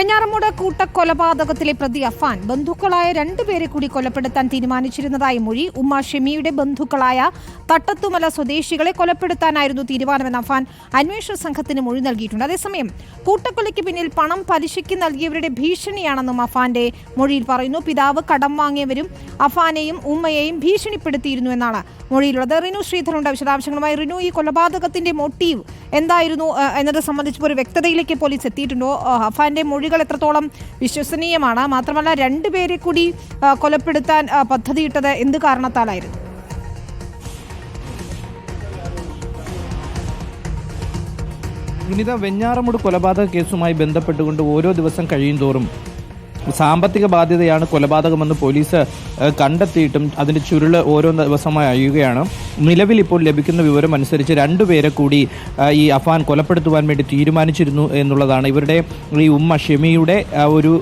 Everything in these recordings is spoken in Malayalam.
വെഞ്ഞാറമൂട് കൂട്ടക്കൊലപാതകത്തിലെ പ്രതി അഫാൻ ബന്ധുക്കളായ രണ്ടുപേരെ കൂടി കൊലപ്പെടുത്താൻ തീരുമാനിച്ചിരുന്നതായി മൊഴി ഉമ്മ ഷെമിയുടെ ബന്ധുക്കളായ തട്ടത്തുമല സ്വദേശികളെ കൊലപ്പെടുത്താനായിരുന്നു തീരുമാനമെന്ന് അഫാൻ അന്വേഷണ സംഘത്തിന് മൊഴി നൽകിയിട്ടുണ്ട്. അതേസമയം കൂട്ടക്കൊലയ്ക്ക് പിന്നിൽ പണം പലിശയ്ക്ക് നൽകിയവരുടെ ഭീഷണിയാണെന്നും അഫാന്റെ മൊഴിയിൽ പറയുന്നു. പിതാവ് കടം വാങ്ങിയവരും അഫാനെയും ഉമ്മയെയും ഭീഷണിപ്പെടുത്തിയിരുന്നു എന്നാണ് മൊഴിയിലുള്ളത്. റിനു ശ്രീധറുണ്ട് വിശദാംശങ്ങളുമായി റിനു ഈ കൊലപാതകത്തിന്റെ മോട്ടീവ് എന്തായിരുന്നു എന്നത് സംബന്ധിച്ച് ഒരു വ്യക്തതയിലേക്ക് പോലീസ് എത്തിയിട്ടുണ്ടോ? അഫാന്റെ അഫാന്റെ മൊഴികൾ എത്രത്തോളം വിശ്വസനീയമാണ്. മാത്രമല്ല രണ്ടുപേരെ കൂടി കൊലപ്പെടുത്താൻ പദ്ധതിയിട്ടത് എന്ത് കാരണത്താലായിരുന്നു? വിനിത വെഞ്ഞാറമൂട് കൊലപാതക കേസുമായി ബന്ധപ്പെട്ടുകൊണ്ട് ഓരോ ദിവസം കഴിയും തോറും സാമ്പത്തിക ബാധ്യതയാണ് കൊലപാതകമെന്ന് പോലീസ് കണ്ടെത്തിയിട്ടും അതിന്റെ ചുരുൾ ഓരോ ദിവസമായി അഴിയുകയാണ്. നിലവിൽ ഇപ്പോൾ ലഭിക്കുന്ന വിവരം അനുസരിച്ച് രണ്ടുപേരെ കൂടി ഈ അഫാൻ കൊലപ്പെടുത്തുവാൻ വേണ്ടി തീരുമാനിച്ചിരുന്നു എന്നുള്ളതാണ്. ഇവരുടെ ഈ ഉമ്മ ഷെമിയുടെ ഒരു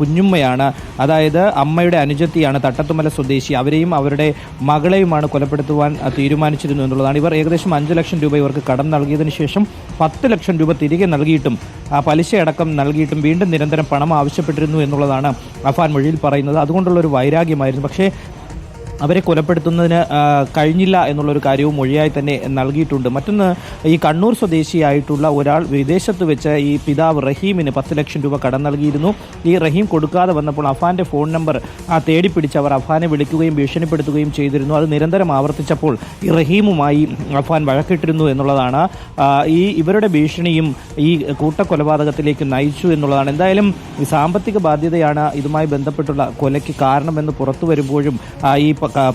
കുഞ്ഞുമ്മയാണ്. അതായത് അമ്മയുടെ അനുജത്തിയാണ് തട്ടത്തുമല സ്വദേശി. അവരെയും അവരുടെ മകളെയുമാണ് കൊലപ്പെടുത്തുവാൻ തീരുമാനിച്ചിരുന്നു എന്നുള്ളതാണ്. ഇവർ ഏകദേശം അഞ്ച് ലക്ഷം രൂപ ഇവർക്ക് കടം നൽകിയതിനു ശേഷം പത്ത് ലക്ഷം രൂപ തിരികെ നൽകിയിട്ടും പലിശയടക്കം നൽകിയിട്ടും വീണ്ടും നിരന്തരം പണം ആവശ്യപ്പെട്ടിരുന്നു എന്നുള്ളതാണ് അഫാൻ മൊഴിയിൽ പറയുന്നത്. അതുകൊണ്ടുള്ള ഒരു വൈരാഗ്യമായിരുന്നു. പക്ഷേ അവരെ കൊലപ്പെടുത്തുന്നതിന് കഴിഞ്ഞില്ല എന്നുള്ളൊരു കാര്യവും മൊഴിയായി തന്നെ നൽകിയിട്ടുണ്ട്. മറ്റൊന്ന് ഈ കണ്ണൂർ സ്വദേശിയായിട്ടുള്ള ഒരാൾ വിദേശത്ത് വെച്ച് ഈ പിതാവ് റഹീമിന് പത്ത് ലക്ഷം രൂപ കടം നൽകിയിരുന്നു. ഈ റഹീം കൊടുക്കാതെ വന്നപ്പോൾ അഫാന്റെ ഫോൺ നമ്പർ തേടി തേടിപ്പിടിച്ച് അവർ അഫാനെ വിളിക്കുകയും ഭീഷണിപ്പെടുത്തുകയും ചെയ്തിരുന്നു. അത് നിരന്തരം ആവർത്തിച്ചപ്പോൾ ഈ റഹീമുമായി അഫാൻ വഴക്കിട്ടിരുന്നു എന്നുള്ളതാണ്. ഈ ഇവരുടെ ഭീഷണിയും ഈ കൂട്ടക്കൊലപാതകത്തിലേക്ക് നയിച്ചു എന്നുള്ളതാണ്. എന്തായാലും സാമ്പത്തിക ബാധ്യതയാണ് ഇതുമായി ബന്ധപ്പെട്ടുള്ള കൊലയ്ക്ക് കാരണമെന്ന് പുറത്തു വരുമ്പോഴും ഈ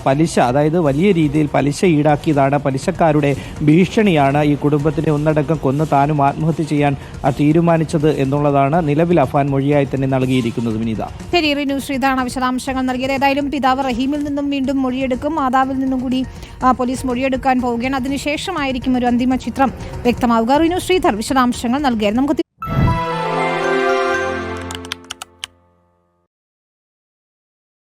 പലിശ അതായത് വലിയ രീതിയിൽ പലിശ ഈടാക്കിയതാണ്. പലിശക്കാരുടെ ഭീഷണിയാണ് ഈ കുടുംബത്തിനെ ഒന്നടക്കം കൊന്ന് താനും ആത്മഹത്യ ചെയ്യാൻ തീരുമാനിച്ചത് എന്നുള്ളതാണ് നിലവിൽ അഫാൻ മൊഴിയായി തന്നെ നൽകിയിരിക്കുന്നത് വിനീത. ശരി വിശദാംശങ്ങൾ നൽകിയത്. ഏതായാലും പിതാവ് റഹീമിൽ നിന്നും വീണ്ടും മൊഴിയെടുക്കും. മാതാവിൽ നിന്നും കൂടി പോലീസ് മൊഴിയെടുക്കാൻ പോവുകയാണ്. അതിനുശേഷമായിരിക്കും ഒരു അന്തിമ ചിത്രം വ്യക്തമാവുക. റിനു ശ്രീധർ വിശദാംശങ്ങൾ നൽകിയായിരുന്നു. നമുക്ക്